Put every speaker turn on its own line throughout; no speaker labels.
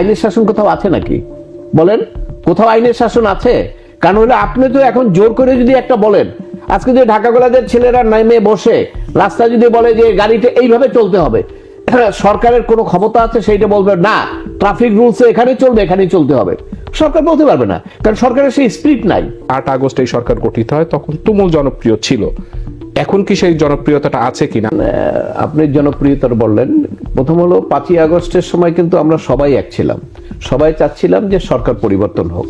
আইনের শাসন কোথাও আছে নাকি? বলেন, কোথাও আইনের শাসন আছে? কারণ হলো আপনি তো এখন জোর করে যদি একটা বলেন, আজকে যে ঢাকা গোলাদের ছেলেরা নেমে বসে, রাস্তায় যদি বলে যে গাড়িটা এইভাবে চলতে হবে, সরকারের কোনো ক্ষমতা আছে সেইটা বলবে, না, ট্রাফিক রুলস এখানে চলবে, এখানেই চলতে হবে। সরকার বলতে পারবে না, কারণ সরকারের সেই স্পিরিট নাই।
আট আগস্ট এই সরকার গঠিত হয়, তখন তুমুল জনপ্রিয় ছিল। এখন কি সেই জনপ্রিয়তাটা আছে কিনা?
আপনি জনপ্রিয়তার বললেন। প্রথম হলো পাঁচই আগস্টের সময় কিন্তু আমরা সবাই এক ছিলাম। সবাই চাচ্ছিলাম যে সরকার পরিবর্তন হোক।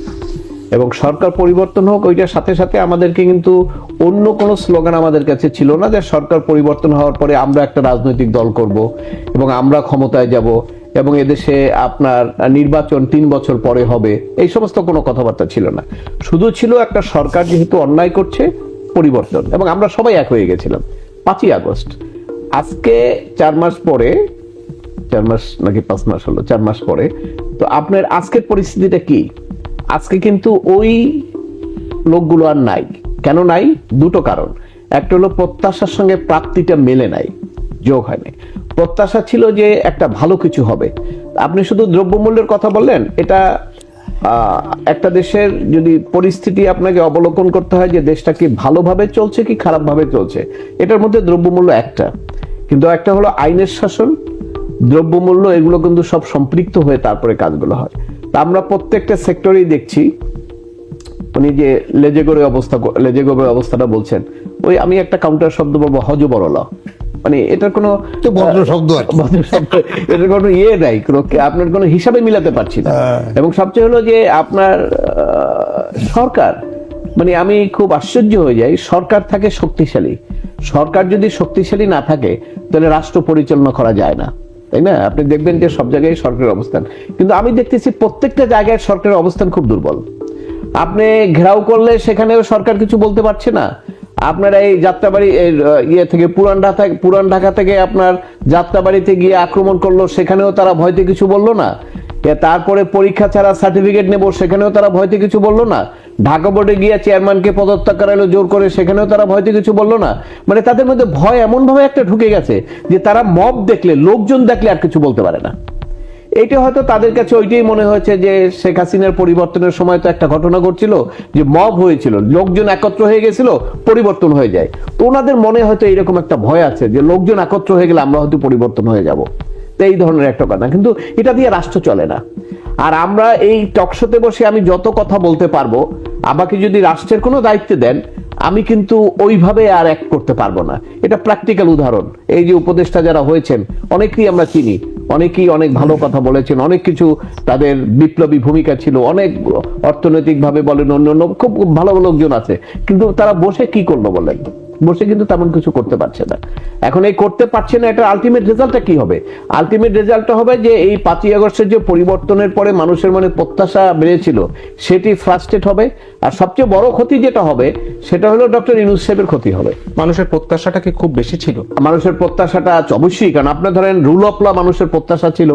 এবং সরকার পরিবর্তন হোক, ওইটার সাথে সাথে আমাদেরকে কিন্তু অন্য কোনো স্লোগান আমাদের কাছে ছিল না যে সরকার পরিবর্তন হওয়ার পরে আমরা একটা রাজনৈতিক দল করব এবং আমরা ক্ষমতায় যাব এবং এদেশে আপনার নির্বাচন তিন বছর পরে হবে। এই সমস্ত কোনো কথাবার্তা ছিল না। শুধু ছিল একটা সরকার যেহেতু অন্যায় করছে পরিবর্তন। এবং আমরা সবাই এক হয়ে গেছিলাম। পাঁচই আগস্ট। আজকে চার মাস পরে, চার মাস নাকি পাঁচ মাস হলো, চার মাস পরে, তো আপনার আজকের পরিস্থিতিটা কি? আজকে কিন্তু ওই লোকগুলো আর নাই। কেন নাই? দুটো কারণ। একটা হলো প্রত্যাশার সঙ্গে প্রাপ্তিটা মেলে নাই, যোগ হয়নি প্রত্যাশা ছিল যে একটা ভালো কিছু হবে। আপনি শুধু দ্রব্যমূল্যের কথা বললেন, এটা একটা দেশের যদি পরিস্থিতি আপনাকে অবলোকন করতে হয় যে দেশটা কি ভালোভাবে চলছে কি খারাপভাবে চলছে, এটার মধ্যে দ্রব্যমূল্য একটা। কিন্তু একটা হলো আইনের শাসন, দ্রব্যমূল্য এগুলো কিন্তু সব সম্পৃক্ত হয়ে তারপরে কাজগুলো হয়। তা আমরা প্রত্যেকটা সেক্টরেই দেখছি, উনি যে লেজে করে অবস্থা লেজে গোবে অবস্থাটা বলছেন, ওই আমি একটা কাউন্টার শব্দ বলব হজ বড়লা মানে এটার কোনো
ভদ্র শব্দ আর
ভদ্র শব্দ, এটার কোনো ইয়ে নাই কোনো আপনার কোনো হিসাবে মিলাতে পারছি না।
হ্যাঁ।
এবং সবচেয়ে হলো যে আপনার সরকার মানে আমি খুব আশ্চর্য হয়ে যাই সরকার থাকে শক্তিশালী। সরকার যদি শক্তিশালী না থাকে তাহলে রাষ্ট্র পরিচালনা করা যায় না। তাই না? আপনি দেখবেন যে সব জায়গায় সরকারের অবস্থান। কিন্তু আমি দেখতেছি প্রত্যেকটা জায়গায় সরকারের অবস্থান খুব দুর্বল। আপনি ঘেরাও করলে সেখানেও সরকার কিছু বলতে পারছে না। আপনার এই যাত্রাবাড়ি ইয়ে থেকে পুরান ঢাকা পুরান ঢাকা থেকে আপনার যাত্রাবাড়িতে গিয়ে আক্রমণ করল, সেখানেও তারা ভয়তে কিছু বলল না? তারপরে পরীক্ষা ছাড়া সার্টিফিকেট নেব, সেখানেও তারা ভয়তে কিছু বলল না? ঢাকা বোর্ডে গিয়ে চেয়ারম্যানকে পদত্যাগ করালো জোর করে, সেখানেও তারা ভয়তে কিছু বলল না? মানে তাদের মধ্যে ভয় এমন ভাবে একটা ঢুকে গেছে যে তারা মব দেখলে, লোকজন দেখলে আর কিছু বলতে পারে না। এইটা হয়তো তাদের কাছে ওইটাই মনে হয়েছে যে শেখ হাসিনার পরিবর্তনের সময় তো একটা ঘটনা ঘটছিল, যে মব হয়েছিল, লোকজন একত্র হয়ে গেছিল, পরিবর্তন হয়ে যায়। তো ওনাদের মনে হয়তো এইরকম একটা ভয় আছে যে লোকজন একত্র হয়ে গেলে আমরা হয়তো পরিবর্তন হয়ে যাব। তো এই ধরনের একটা কথা। কিন্তু এটা দিয়ে রাষ্ট্র চলে না। আর আমরা এই টকশোতে বসে আমি যত কথা বলতে পারব, আমাকে যদি রাষ্ট্রের কোনো দায়িত্ব দেন আমি কিন্তু ওইভাবে আর এক করতে পারব না। এটা প্র্যাকটিক্যাল উদাহরণ। এই যে উপদেষ্টা যারা হয়েছেন, অনেকেই আমরা চিনি। অনেকেই অনেক ভালো কথা বলেছেন, অনেক কিছু তাদের বিপ্লবী ভূমিকা ছিল, অনেক অর্থনৈতিকভাবে বলেন অন্য অন্য খুব ভালো লোকজন আছে। কিন্তু তারা বসে কি করল বলেন? বসে কিন্তু তেমন কিছু করতে পারছে না। এখন এই করতে পারছে না এটা আলটিমেট রেজাল্টটা কি হবে? আলটিমেট রেজাল্টটা হবে যে এই পাঁচই আগস্টের যে পরিবর্তনের পরে মানুষের মনে প্রত্যাশা বেড়েছিল সেটি ফ্রাস্ট্রেট হবে। আর সবচেয়ে বড় ক্ষতি যেটা হবে সেটা হলো ডক্টর ইনুস সাহেবের ক্ষতি হবে।
মানুষের প্রত্যাশাটা কি খুব বেশি ছিল?
মানুষের প্রত্যাশাটা অবশ্যই কারণ আপনার ধরেন রুল অফ ল মানুষের প্রত্যাশা ছিল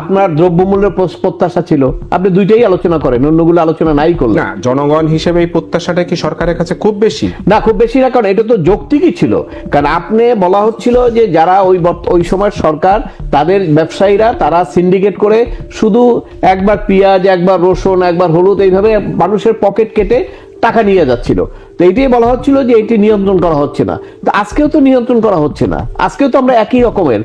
আপনার দ্রব্যমূল্যের প্রত্যাশা ছিল। আপনি দুইটাই আলোচনা করেন অন্যগুলো আলোচনা নাই করলেন
না জনগণ হিসেবে এই প্রত্যাশাটা কি সরকারের কাছে খুব বেশি?
না খুব বেশি না কারণ এটা তো যৌক্তিকই ছিল। কারণ আপনি বলা হচ্ছিল যে যারা ওই ওই সময় সরকার, তাদের ব্যবসায়ীরা, তারা সিন্ডিকেট করে শুধু একবার পেঁয়াজ, একবার রসুন, একবার হলুদ, এইভাবে মানুষের পকেট কেটে টাকা নিয়ে যাচ্ছিল। তো এইটাই বলা হচ্ছিল যে এটি নিয়ন্ত্রণ করা হচ্ছে না। তো আজকেও তো নিয়ন্ত্রণ করা হচ্ছে না। আজকেও তো আমরা একই রকমের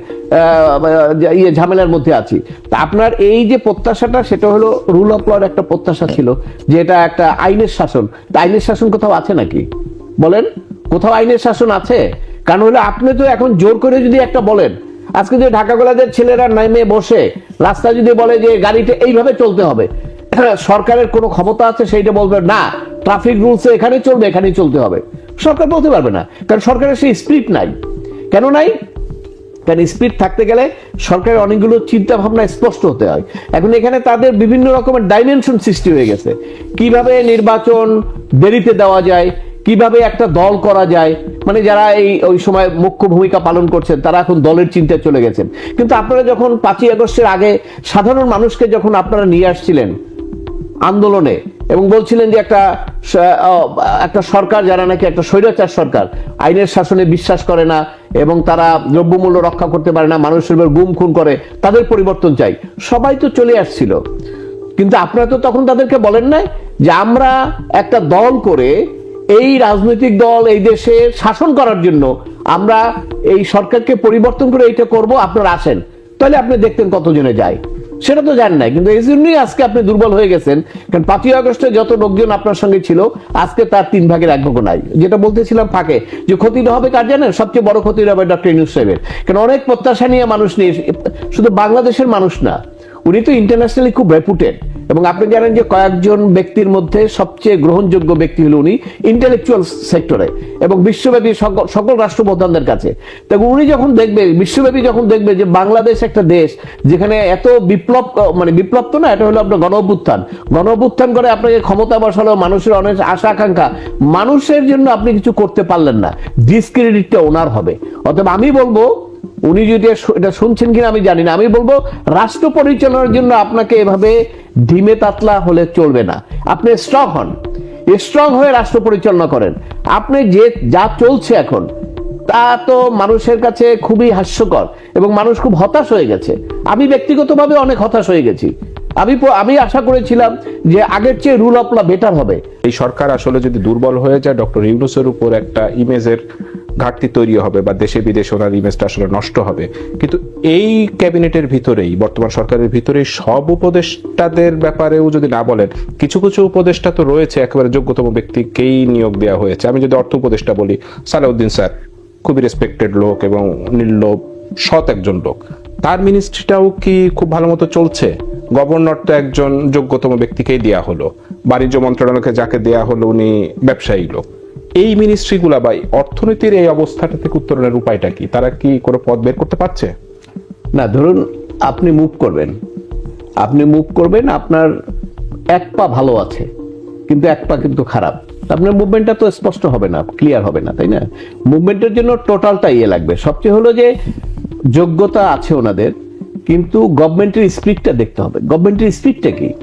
ইয়ে ঝামেলার মধ্যে আছি। তা আপনার এই যে প্রত্যাশাটা, সেটা হলো রুল অফ লর একটা প্রত্যাশা ছিল, যে এটা একটা আইনের শাসন। তা আইনের শাসন কোথাও আছে নাকি? বলেন। কোথাও আইনের শাসন আছে? কারণ হলো আপনি তো এখন জোর করে যদি একটা বলেন, আজকে যে ঢাকা গোলাদের ছেলেরা নেমে বসে, রাস্তায় যদি বলে যে গাড়িটা এইভাবে চলতে হবে, সরকারের কোনো ক্ষমতা আছে সেইটা বলবে, না, ট্রাফিক রুলস এখানে চলবে, এখানেই চলতে হবে। সরকার বলতে পারবে না, কারণ সরকারের সেই স্পিরিট নাই। কেন নাই? কারণ স্পিড থাকতে গেলে সরকারের অনেকগুলো চিন্তা ভাবনা স্পষ্ট হতে হয়। এখন এখানে তাদের বিভিন্ন রকমের ডাইমেনশন সৃষ্টি হয়ে গেছে। কীভাবে নির্বাচন দেরিতে দেওয়া যায় কীভাবে একটা দল করা যায়? মানে যারা এই, ওই সময় মুখ্য ভূমিকা পালন করছেন, তারা এখন দলের চিন্তায় চলে গেছেন। কিন্তু আপনারা যখন পাঁচই আগস্টের আগে সাধারণ মানুষকে যখন আপনারা নিয়ে আসছিলেন আন্দোলনে এবং বলছিলেন যে একটা একটা সরকার, যারা নাকি একটা স্বৈরাচার সরকার, আইনের শাসনে বিশ্বাস করে না এবং তারা দ্রব্যমূল্য রক্ষা করতে পারে না, মানুষের উপর গুম খুন করে, তাদের পরিবর্তন চাই। সবাই তো চলে আসছিল। কিন্তু আপনারা তো তখন তাদেরকে বলেন নাই যে আমরা একটা দল করে এই রাজনৈতিক দল এই দেশে শাসন করার জন্য আমরা এই সরকারকে পরিবর্তন করে এইটা করব, আপনারা আসেন। তাহলে আপনি দেখতেন কতজনে যায়। সেটা তো জান নাই, কিন্তু এই জন্যই আজকে আপনি দুর্বল হয়ে গেছেন। কারণ পাঁচই আগস্টে যত লোকজন আপনার সঙ্গে ছিল, আজকে তার তিন ভাগের এক ভাগ নাই। যেটা বলতেছিলাম ফাঁকে, যে ক্ষতিটা হবে কার জানেন? সবচেয়ে বড় ক্ষতি হবে ডক্টর ইউনুস সাহেবের। কারণ অনেক প্রত্যাশা নিয়ে মানুষ নিয়ে, শুধু বাংলাদেশের মানুষ না উনি তো ইন্টারন্যাশনালি খুব রেপুটেড এবং আপনি জানেন যে কয়েকজন ব্যক্তির মধ্যে সবচেয়ে গ্রহণযোগ্য ব্যক্তি হলো উনি ইন্টেলেকচুয়াল সেক্টরে এবং বিশ্বব্যাপী সকল রাষ্ট্রপ্রধানদের কাছে। তো উনি যখন দেখবে, বিশ্বব্যাপী যখন দেখবে যে বাংলাদেশ একটা দেশ যেখানে এত বিপ্লব মানে বিপ্লব তো না, এটা হলো আপনার গণ অভ্যুত্থান গণ অভ্যুত্থান করে আপনাকে ক্ষমতা বসালো, মানুষের অনেক আশা, আকাঙ্ক্ষা, মানুষের জন্য আপনি কিছু করতে পারলেন না। ডিসক্রেডিটটা ওনার হবে। অতএব আমি বলব উনি যদি এটা- শুনছেন কিনা আমি জানি না। আমি বলব, রাষ্ট্র পরিচালনার জন্য আপনাকে এভাবে ধিমে তাতলা হলে চলবে না। আপনি স্ট্রং হন। স্ট্রং হয়ে রাষ্ট্র পরিচালনা করেন। আপনি যে যা চলছে এখন, তা তো মানুষের কাছে খুবই হাস্যকর এবং মানুষ খুব হতাশ হয়ে গেছে। আমি ব্যক্তিগতভাবে অনেক হতাশ হয়ে গেছি। আমি আমি আশা করেছিলাম যে আগের চেয়ে রুল অফ ল বেটার হবে।
এই সরকার আসলে যদি দুর্বল হয়ে যায়, ডক্টর ইউনুসের উপর একটা ইমেজের ঘাটতি তৈরি হবে বা দেশে বিদেশে ওনার ইমেজটা আসলে নষ্ট হবে। কিন্তু এই ক্যাবিনেটের ভিতরেই, বর্তমান সরকারের ভিতরেই সব উপদেষ্টাদের ব্যাপারেও যদি না বলেন, কিছু কিছু উপদেষ্টা তো রয়েছে, একেবারে যোগ্যতম ব্যক্তিকেই নিয়োগ দেওয়া হয়েছে। আমি যদি অর্থ উপদেষ্টা বলি, সালাউদ্দিন স্যার, খুবই রেসপেক্টেড লোক এবং নির্লোভ, সৎ একজন লোক। তার মিনিস্ট্রিটাও কি খুব ভালো মতো চলছে? গভর্নর তো একজন যোগ্যতম ব্যক্তিকেই দেয়া হলো। বাণিজ্য মন্ত্রণালয়কে যাকে দেয়া হলো, উনি ব্যবসায়ী লোক। এই মিনিস্ট্রিগুলা বা অর্থনীতির এই অবস্থাটা থেকে উত্তরণের উপায়টা কি? তারা কি কোনো পথ বের করতে পারছে?
না, ধরুন আপনি মুভ করবেন। আপনি মুভ করবেন, আপনার এক পা ভালো আছে, কিন্তু এক পা কিন্তু খারাপ। আপনার মুভমেন্টটা তো স্পষ্ট হবে না ক্লিয়ার হবে না, তাই না? মুভমেন্টের জন্য টোটালটা ইয়ে লাগবে। সবচেয়ে হলো যে, যোগ্যতা আছে ওনাদের, কিন্তু গভর্নমেন্টের স্পিডটা দেখতে হবে। গভর্নমেন্টের স্পিডটা কি?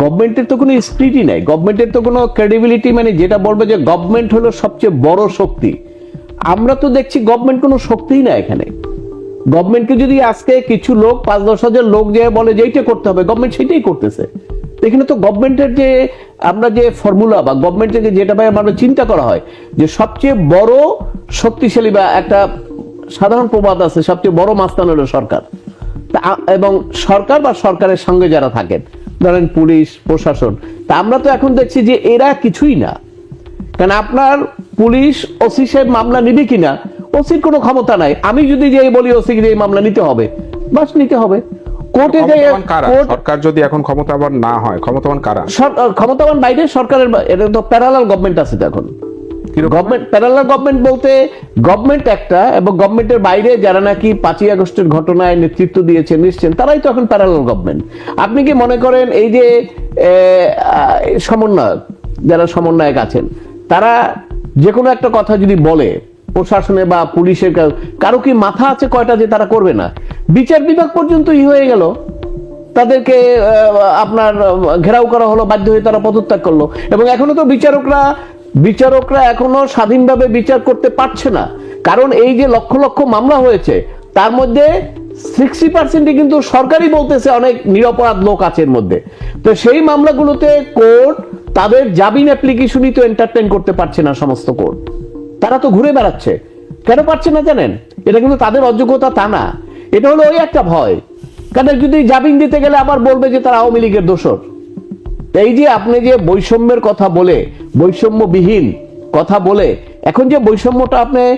গভর্নমেন্টের তো কোনো স্পিরিটই নাই। গভর্নমেন্টের তো কোনো ক্রেডিবিলিটি মানে যেটা বলবে যে গভর্নমেন্ট হলো সবচেয়ে বড় শক্তি। আমরা তো দেখছি গভর্নমেন্ট কোনো শক্তিই না এখানে। গভর্নমেন্টকে যদি আজকে কিছু লোক, পাঁচ দশ হাজার লোক যে বলে যে এইটা করতে হবে, গভর্নমেন্ট সেটাই করতেছে। এখানে তো গভর্নমেন্টের যে আমরা যে ফর্মুলা বা গভর্নমেন্ট থেকে যেটা ভাই আমরা চিন্তা করা হয়, যে সবচেয়ে বড় শক্তিশালী বা একটা সাধারণ প্রবাদ আছে, সবচেয়ে বড় মাস্তান হলো সরকার। এবং সরকার বা সরকারের সঙ্গে যারা থাকেন ধরেন পুলিশ প্রশাসন। তা আমরা তো এখন দেখছি যে এরা কিছুই না। কারণ আপনার পুলিশ ওসি সাহেব মামলা নিবে কিনা? ওসির কোনো ক্ষমতা নাই। আমি যদি যে বলি ওসি যে মামলা নিতে হবে বাস নিতে হবে। কোর্টে যে
সরকার যদি এখন ক্ষমতাবান না হয় ক্ষমতাবান কারা?
ক্ষমতাবান বাইরে সরকারের এটা তো প্যারালাল গভর্নমেন্ট আছে এখন? গভর্নমেন্ট প্যারালাল গভর্নমেন্ট বলতে গভর্নমেন্ট একটা এবং গভর্নমেন্টের বাইরে যারা নাকি পাঁচই আগস্টের ঘটনায় নেতৃত্ব দিয়েছেন নিশ্চেন তারাই প্যারালাল গভর্নমেন্ট আপনি কি মনে করেন এই যে সমন্বয়ক, যারা সমন্বয়ক আছেন, তারা যে কোনো একটা কথা যদি বলে, প্রশাসনে বা পুলিশের কারো- কি মাথা আছে কয়টা যে তারা করবে না? বিচার বিভাগ পর্যন্ত ই হয়ে গেল। তাদেরকে আপনার ঘেরাও করা হলো, বাধ্য হয়ে তারা পদত্যাগ করল। এবং এখনও তো বিচারকরা বিচারকরা এখনও স্বাধীনভাবে বিচার করতে পারছে না। কারণ এই যে লক্ষ লক্ষ মামলা হয়েছে, তার মধ্যে সিক্সটি পার্সেন্টই কিন্তু সরকারই বলতেছে অনেক নিরপরাধ লোক আছে এর মধ্যে। তো সেই মামলাগুলোতে কোর্ট তাদের জামিন অ্যাপ্লিকেশনই তো এন্টারটেন করতে পারছে না সমস্ত কোর্ট। তারা তো ঘুরে বেড়াচ্ছে। কেন পারছে না জানেন? এটা কিন্তু তাদের অযোগ্যতা তা না। এটা হলো ওই একটা ভয়। কারণ যদি জামিন দিতে গেলে আবার বলবে যে তারা আওয়ামী লীগের দোষর। এই যে আপনি যে বৈষম্যের কথা বলে, বৈষম্যবিহীন কথা বলে, এখন যে বৈষম্যটা আপনি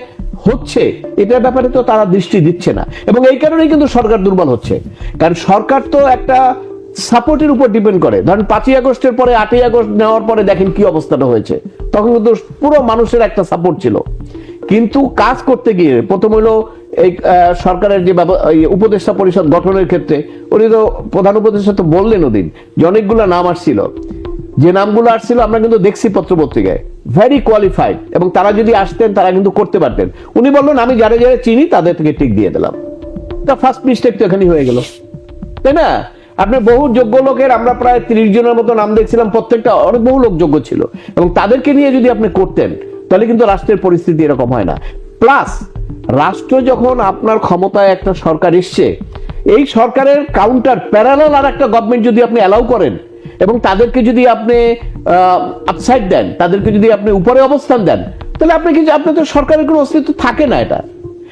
হচ্ছে, এটার ব্যাপারে তো তারা দৃষ্টি দিচ্ছে না। এবং এই কারণেই কিন্তু সরকার দুর্বল হচ্ছে। কারণ সরকার তো একটা সাপোর্টের উপর ডিপেন্ড করে। ধরেন পাঁচই আগস্টের পরে, আটই আগস্ট নেওয়ার পরে দেখেন কি অবস্থাটা হয়েছে। তখন কিন্তু পুরো মানুষের একটা সাপোর্ট ছিল। কিন্তু কাজ করতে গিয়ে, প্রথম হলো এই সরকারের যে উপদেষ্টা পরিষদ গঠনের ক্ষেত্রে, উনি তো প্রধান উপদেষ্টা তো বললেন ওদিন যে অনেকগুলো নাম আসছিল। যে নামগুলো আসছিল আমরা কিন্তু দেখছি পত্র পত্রিকায় ভেরি কোয়ালিফাইড এবং তারা যদি আসতেন, তারা কিন্তু করতে পারতেন। উনি বললেন, আমি যারা যারা চিনি, তাদের থেকে টিক দিয়ে দিলাম। তা ফার্স্ট মিস্টেক তো এখানে হয়ে গেল। তাই না? আপনি বহু যোগ্য লোকের, আমরা প্রায় তিরিশ জনের মতো নাম দেখছিলাম, প্রত্যেকটা অনেক বহু লোক যোগ্য ছিল। এবং তাদেরকে নিয়ে যদি আপনি করতেন, তাহলে কিন্তু রাষ্ট্রের পরিস্থিতি এরকম হয় না। প্লাস রাষ্ট্র যখন আপনার ক্ষমতায় একটা সরকার এসছে, এই সরকারের কাউন্টার প্যারালাল আর একটা গভর্নমেন্ট যদি আপনি অ্যালাউ করেন এবং তাদেরকে যদি আপনি আপসাইড দেন, তাদেরকে যদি আপনি উপরে অবস্থান দেন, তাহলে আপনি কিন্তু আপনার তো সরকারের কোনো অস্তিত্ব থাকে না এটা।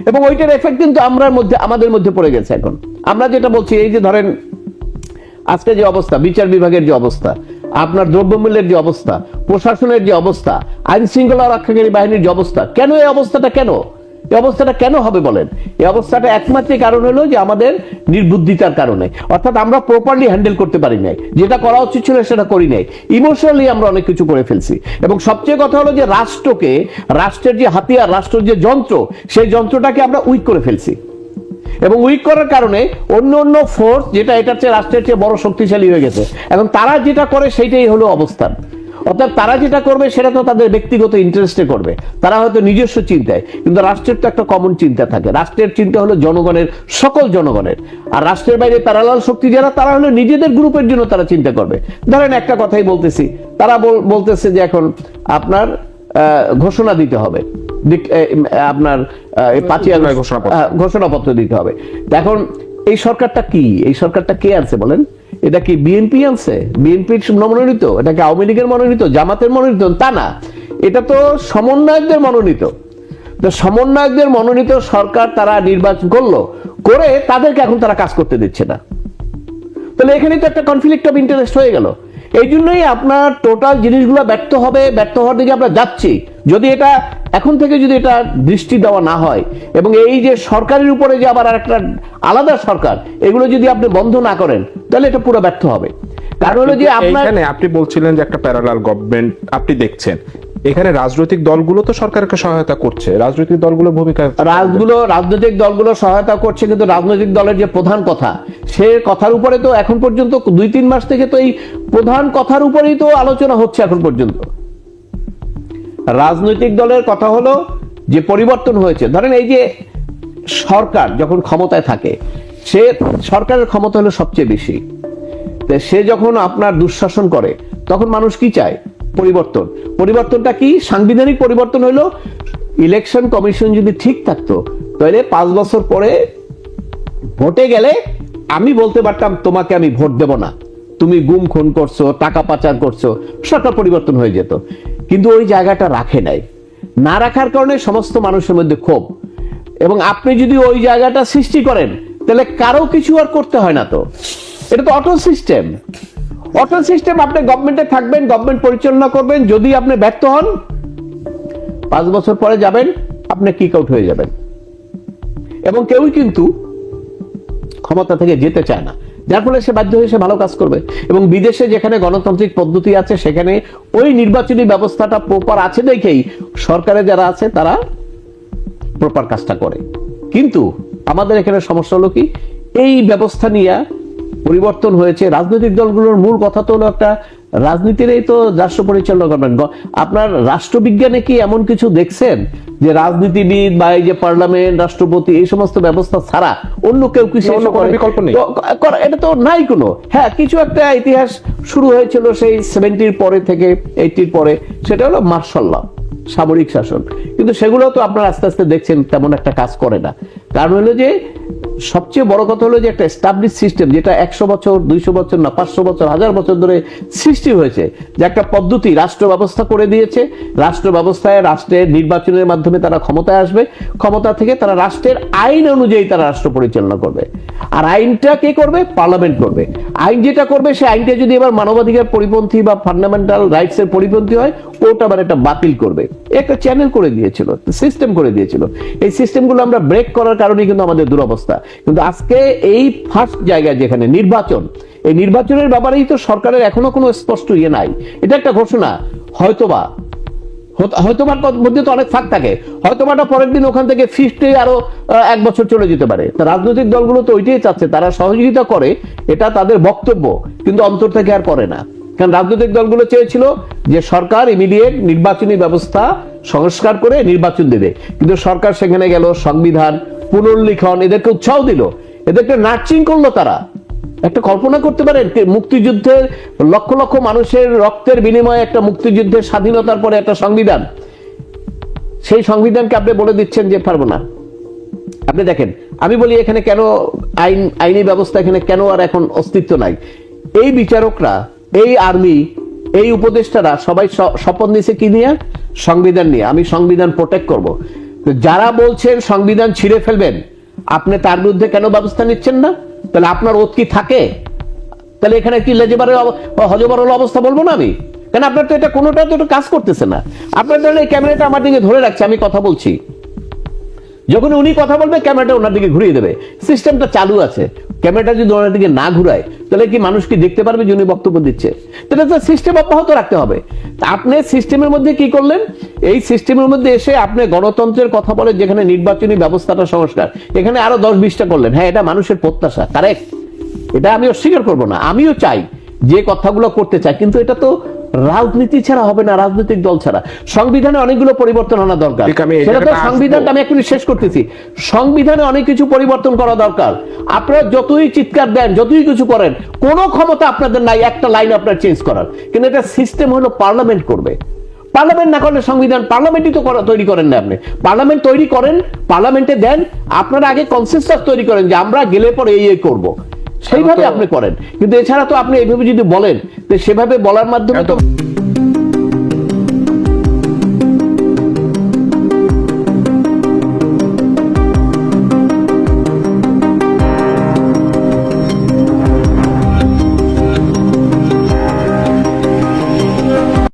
এবং ওইটার এফেক্ট কিন্তু আমরা মধ্যে, আমাদের মধ্যে পড়ে গেছে এখন। আমরা যেটা বলছি, এই যে ধরেন, আজকে যে অবস্থা, বিচার বিভাগের যে অবস্থা, আপনার দ্রব্যমূল্যের যে অবস্থা, প্রশাসনের যে অবস্থা আইন শৃঙ্খলা রক্ষাকারী বাহিনীর যে অবস্থা, কেন এই অবস্থাটা কেন? এই অবস্থাটা কেন হবে বলেন? এই অবস্থাটা একমাত্র কারণ হলো যে আমাদের নির্বুদ্ধিতার কারণে। অর্থাৎ আমরা প্রপারলি হ্যান্ডেল করতে পারি নাই। যেটা করা উচিত ছিল সেটা করি নাই। ইমোশনালি আমরা অনেক কিছু করে ফেলছি। এবং সবচেয়ে কথা হলো যে রাষ্ট্রকে, রাষ্ট্রের যে হাতিয়ার, রাষ্ট্রের যে যন্ত্র, সেই যন্ত্রটাকে আমরা উইক করে ফেলছি। এবং উইক করার কারণে অন্য অন্য ফোর্স যেটা এটার চেয়ে রাষ্ট্রের চেয়ে বড় শক্তিশালী হয়ে গেছে। এবং তারা যেটা করে সেইটাই হলো অবস্থান। অর্থাৎ তারা যেটা করবে সেটা তো তাদের ব্যক্তিগত ইন্টারেস্টে করবে। তারা হয়তো নিজস্ব চিন্তায় কিন্তু রাষ্ট্রের তো একটা কমন চিন্তা থাকে। রাষ্ট্রের চিন্তা হলো জনগণের সকল জনগণের। আর রাষ্ট্রের বাইরে প্যারালাল শক্তি যারা তারা হলো নিজেদের গ্রুপের জন্য তারা চিন্তা করবে। ধরেন একটা কথাই বলতেছি। তারা বলতেছে যে এখন আপনার আহ, ঘোষণা দিতে হবে। আপনার
ঘোষণাপত্র
দিতে হবে। এখন এই সরকারটা কি? এই সরকারটা কে আনছে বলেন? এটা কি বিএনপি আনছে? বিএনপির মনোনীত এটা কি আওয়ামী লীগের মনোনীত? জামাতের মনোনীত? তা না। এটা তো সমন্বয়কদের মনোনীত। তো সমন্বয়কদের মনোনীত সরকার তারা নির্বাচন করল, করে তাদেরকে এখন তারা কাজ করতে দিচ্ছে না। তাহলে এখানে তো একটা কনফ্লিক্ট অফ ইন্টারেস্ট হয়ে গেল। এই জন্যই আপনার টোটাল জিনিসগুলো ব্যর্থ হবে, ব্যর্থ হওয়ার দিকে আমরা যাচ্ছি। যদি এটা এখন থেকে যদি এটা দৃষ্টি দেওয়া না হয় এবং এই যে সরকারের উপরে যে আবার একটা আলাদা সরকার এগুলো যদি আপনি বন্ধ না করেন তাহলে এটা পুরো ব্যর্থ হবে। কারণ হলো যে আপনার
আপনি বলছিলেন যে একটা প্যারালাল গভর্নমেন্ট আপনি দেখছেন। এখানে রাজনৈতিক দলগুলো তো সরকারকে সহায়তা করছে। রাজনৈতিক দলগুলো ভূমিকা
রাজগুলো রাজনৈতিক দলগুলো সহায়তা করছে কিন্তু রাজনৈতিক দলের যে প্রধান কথা সে কথার উপরে তো এখন পর্যন্ত দুই তিন মাস থেকে তো এই প্রধান কথার উপরেই তো আলোচনা হচ্ছে এখন পর্যন্ত। রাজনৈতিক দলের কথা হলো যে পরিবর্তন হয়েছে। ধরেন এই যে সরকার যখন ক্ষমতায় থাকে, সে সরকারের ক্ষমতা হলো সবচেয়ে বেশি। সে যখন আপনার দুঃশাসন করে, তখন মানুষ কি চায়? পরিবর্তন। পরিবর্তনটা কি? সাংবিধানিক পরিবর্তন হলো ইলেকশন কমিশন যদি ঠিক থাকতো, তাহলে পাঁচ বছর পরে ভোটে গেলে আমি বলতে পারতাম, তোমাকে আমি ভোট দেব না। তুমি গুম খুন করছ, টাকা পাচার করছ। সরকার পরিবর্তন হয়ে যেত। কিন্তু ওই জায়গাটা রাখে নাই। না রাখার কারণে সমস্ত মানুষের মধ্যে ক্ষোভ। এবং আপনি যদি ওই জায়গাটা সৃষ্টি করেন, তাহলে কারও কিছু আর করতে হয় না তো। এটা তো অটো সিস্টেম। অটো সিস্টেম আপনি গভর্নমেন্টে থাকবেন গভর্নমেন্ট পরিচালনা করবেন, যদি আপনি ব্যর্থ হন, পাঁচ বছর পরে যাবেন, আপনি কিক আউট হয়ে যাবেন। এবং কেউই কিন্তু ক্ষমতা থেকে যেতে চায় না। যার ফলে সে বাধ্য হয়ে সে ভালো কাজ করবে। এবং বিদেশে যেখানে গণতান্ত্রিক পদ্ধতি আছে, সেখানে ওই নির্বাচনী ব্যবস্থাটা প্রপার আছে দেখেই সরকারে যারা আছে, তারা প্রপার কাজটা করে। কিন্তু আমাদের এখানে সমস্যা হলো কি? এই ব্যবস্থা নিয়ে পরিবর্তন হয়েছে। রাজনৈতিক দলগুলোর মূল কথা তো হলো একটা রাজনীতির এই তো রাষ্ট্র পরিচালনা করবেন আপনার রাষ্ট্রবিজ্ঞানে কি এমন কিছু দেখছেন? যে রাজনীতিবিদ বা এই যে পার্লামেন্ট রাষ্ট্রপতি এই সমস্ত ব্যবস্থা ছাড়া অন্য কেউ কিছু
অন্য কোনো বিকল্প নেই।
এটা তো নাই কোনো। হ্যাঁ কিছু একটা ইতিহাস শুরু হয়েছিল সেই সেভেন্টির পরে থেকে এইটির পরে। সেটা হলো মার্শাল ল সামরিক শাসন। কিন্তু সেগুলো তো আপনারা আস্তে আস্তে দেখছেন তেমন একটা কাজ করে না। কারণ হলো যে সবচেয়ে বড় কথা হলো যে একটা এস্টাবলিশ সিস্টেম যেটা একশো বছর, দুইশো বছর না, পাঁচশো বছর, হাজার বছর ধরে সৃষ্টি হয়েছে, যে একটা পদ্ধতি রাষ্ট্র ব্যবস্থা করে দিয়েছে। রাষ্ট্র ব্যবস্থায় রাষ্ট্রের নির্বাচনের মাধ্যমে তারা ক্ষমতায় আসবে। ক্ষমতা থেকে তারা রাষ্ট্রের আইন অনুযায়ী তারা রাষ্ট্র পরিচালনা করবে। আর আইনটা কে করবে? পার্লামেন্ট করবে। আইন যেটা করবে, সেই আইনটা যদি এবার মানবাধিকার পরিপন্থী বা ফান্ডামেন্টাল রাইটস এর পরিপন্থী হয় কোর্ট আবার এটা বাতিল করবে। একটা চ্যানেল করে দিয়েছিল সিস্টেম করে দিয়েছিল। এই সিস্টেমগুলো আমরা ব্রেক করার কারণে কিন্তু আমাদের দুরবস্থা। কিন্তু আজকে এই ফার্স্ট জায়গায় যেখানে, নির্বাচন, এই নির্বাচনের ব্যাপারেই তো সরকারের এখনও কোনো স্পষ্ট ইয়ে নাই। এটা একটা ঘোষণা। হয়তোবা হয়তোবার মধ্যে তো অনেক ফাঁক থাকে। হয়তোবাটা পরের দিন ওখান থেকে ফিফটে আরও এক বছর চলে যেতে পারে। রাজনৈতিক দলগুলো তো ওইটাই চাচ্ছে, তারা সহযোগিতা করে, এটা তাদের বক্তব্য, কিন্তু অন্তর থেকে আর করে না। কারণ রাজনৈতিক দলগুলো চেয়েছিল যে সরকার ইমিডিয়েট নির্বাচনী ব্যবস্থা সংস্কার করে নির্বাচন দেবে। কিন্তু সরকার সেখানে গেল, সংবিধান পুনর্লিখন, এদেরকে উৎসাহ দিল, এদেরকে নার্চিং করল তারা। একটা কল্পনা করতে পারেন মুক্তিযুদ্ধের লক্ষ লক্ষ মানুষের রক্তের বিনিময়ে একটা মুক্তিযুদ্ধের স্বাধীনতার পরে একটা সংবিধান। সেই সংবিধানকে আপনি বলে দিচ্ছেন যে পারব না। আপনি দেখেন, আমি বলি এখানে কেন আইন, আইনি ব্যবস্থা এখানে কেন আর এখন অস্তিত্ব নাই? এই বিচারকরা, এই আর্মি, এই উপদেষ্টারা সবাই শপথ নিছে কি নিয়ে? সংবিধান নিয়ে। আমি সংবিধান প্রোটেক্ট করব। যারা বলছেন সংবিধান ছিঁড়ে ফেলবেন, আপনি তার বিরুদ্ধে কেন ব্যবস্থা নিচ্ছেন না? তাহলে আপনার ওত কি থাকে? তাহলে এখানে কি লেজেবারের হজবার হজবরল অবস্থা বলব না আমি? কেন আপনার তো এটা কোনোটা তো কাজ করতেছে না। আপনার তাহলে এই ক্যামেরাটা আমার দিকে ধরে রাখছে, আমি কথা বলছি। যখন উনি কথা বলবে, ক্যামেরাটা ওনার দিকে ঘুরিয়ে দেবে। সিস্টেমটা চালু আছে। ক্যামেরাটা যদি ওনার দিকে না ঘুরায়, তাহলে কি মানুষ কি দেখতে পারবে যে উনি বক্তব্য দিচ্ছে? তাহলে তো সিস্টেম অব্যাহত রাখতে হবে। আপনি সিস্টেমের মধ্যে কি করলেন? এই সিস্টেমের মধ্যে এসে আপনি গণতন্ত্রের কথা বলে যেখানে নির্বাচনী ব্যবস্থাটা সংস্কার, এখানে আরও দশ বিশটা করলেন। হ্যাঁ এটা মানুষের প্রত্যাশা কারেক্ট এটা আমি অস্বীকার করব না, আমিও চাই যে কথাগুলো করতে চাই কিন্তু এটা তো রাজনীতি ছাড়া হবে না রাজনৈতিক দল ছাড়া। সংবিধানে অনেকগুলো পরিবর্তন আনা দরকার। সেটা তো সংবিধানটা আমি এক্ষুনি শেষ করতেছি। সংবিধানে অনেক কিছু পরিবর্তন করা দরকার। আপনারা যতই চিৎকার দেন যতই কিছু করেন কোনো ক্ষমতা আপনাদের নাই একটা লাইন আপনার চেঞ্জ করার। কিন্তু এটা সিস্টেম হলো পার্লামেন্ট করবে। পার্লামেন্ট না করলে সংবিধান পার্লামেন্টই তো করা- তৈরি করেন না আপনি। পার্লামেন্ট তৈরি করেন পার্লামেন্টে দেন। আপনারা আগে কনসেনসাস তৈরি করেন যে আমরা গেলে পরে এই এই করব। সেইভাবে আপনি করেন কিন্তু এছাড়া তো আপনি এইভাবে যদি বলেন তো সেভাবে বলার মাধ্যমে তো।